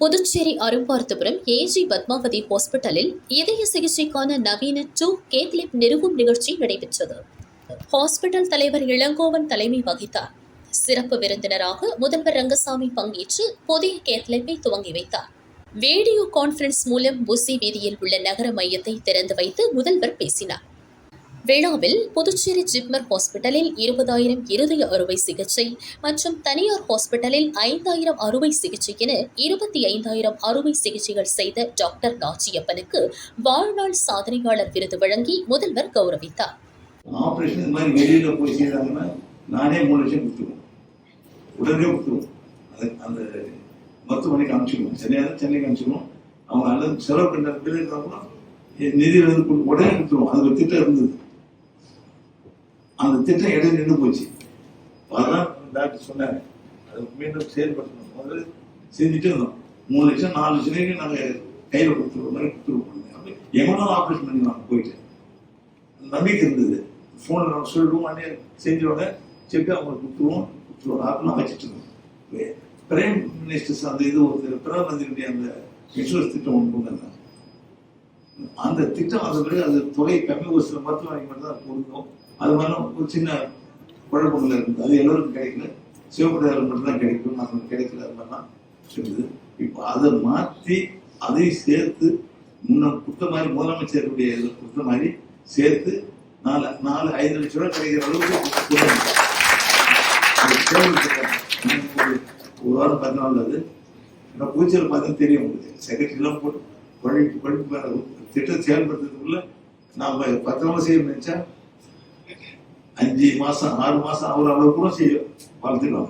Puducherry Arumparthapuram AG Padmavathi ஹாஸ்பிட்டலில் இதய சிகிச்சைக்கான நவீன டூ கேத்லிப் நிறுவும் நிகழ்ச்சி நடைபெற்றது. ஹாஸ்பிட்டல் தலைவர் இளங்கோவன் தலைமை வகித்தார். சிறப்பு விருந்தினராக முதல்வர் ரங்கசாமி பங்கேற்று புதிய கேத்லிப்பை துவங்கி வைத்தார். வீடியோ கான்ஃபரன்ஸ் மூலம் புசி வீதியில் உள்ள நகர மையத்தை திறந்து வைத்து முதல்வர் பேசினார். விழாவில் புதுச்சேரி ஜிப்மர் ஹாஸ்பிட்டலில் இருபதாயிரம் இருதய அறுவை சிகிச்சை மற்றும் தனியார் ஹாஸ்பிட்டலில் ஐந்தாயிரம் அறுவை சிகிச்சை என இருபத்தி ஐந்தாயிரம் அறுவை சிகிச்சைகள் செய்த டாக்டர் நாச்சியப்பனுக்கு வாழ்நாள் சாதனையாளர் விருது வழங்கி முதல்வர் கௌரவித்தார். மாதிரி வெளியில போய் செய்தாங்கன்னா நானே மூணு லட்சம் கொடுத்துருவோம் உடனே கொடுத்துருவோம் அது அந்த மருத்துவமனைக்கு அனுப்பிச்சிடுவோம் சென்னையாக சென்னைக்கு அனுப்பிச்சிடுவோம். அவங்க அல்லது செலவு பண்ண பில் உடனே கொடுத்துருவோம். அது ஒரு திட்டம் இருந்தது. அந்த திட்டம் இடையில நின்று போச்சு. அதான் டாக்டர் சொன்னாங்க அது மீண்டும் செயல்படுத்தணும். முதல்ல செஞ்சுட்டு இருந்தோம். மூணு லட்சம் நாலு லட்சம் நாங்கள் கையில் கொடுத்துருவோம் மாதிரி கொடுத்துருவோம் எவ்வளோ ஆப்ரேஷன் பண்ணிடுவாங்க போயிட்டு நம்பிக்கை இருந்தது. ஃபோனில் நம்ம சொல்லிடுவோம் அண்ணே செஞ்சோட செக்கு அவங்களுக்கு கொடுத்துருவோம் கொடுத்துருவோம். அதெல்லாம் வச்சுட்டு இருந்தோம் பிரைம் மினிஸ்டர்ஸ் அந்த இது ஒரு பிரதம மந்திரியுடைய அந்த இன்சூரன்ஸ் திட்டம் ஒன்று கொண்டு வந்தாங்க. அந்த திட்டம் அது பிறகு அது தொகை கம்மி ஒரு சில மருத்துவமனைக்கு மட்டும் தான் பொருந்தும் அது மாதிரிலாம் ஒரு சின்ன குழப்பங்கள் இருந்தது. அது எல்லோருக்கும் கிடைக்கல. சிவப்படையாளர் மட்டும்தான் கிடைக்கும். நமக்கு கிடைக்கல. அது மாதிரிலாம் இருந்தது. இப்போ அதை மாற்றி அதையும் சேர்த்து முன்ன கொடுத்த மாதிரி முதலமைச்சருடைய இதில் கொடுத்த மாதிரி சேர்த்து நாலு நாலு ஐந்து லட்சம் ரூபாய் கிடைக்கிற அளவுக்கு ஒரு வாரம் பத்து நாள் அது. ஏன்னா பூச்சியில் பார்த்தா தெரியும் உங்களுக்கு. செக்ரட்டரிலாம் போட்டு பழி படிப்பு மேல திட்டம் செயல்படுத்துறதுக்குள்ள நாம பத்திரமா செய்ய நினைச்சா அஞ்சு மாசம் ஆறு மாசம் ஆகிற அளவு கூட செய்யும் வளர்த்துக்கலாம்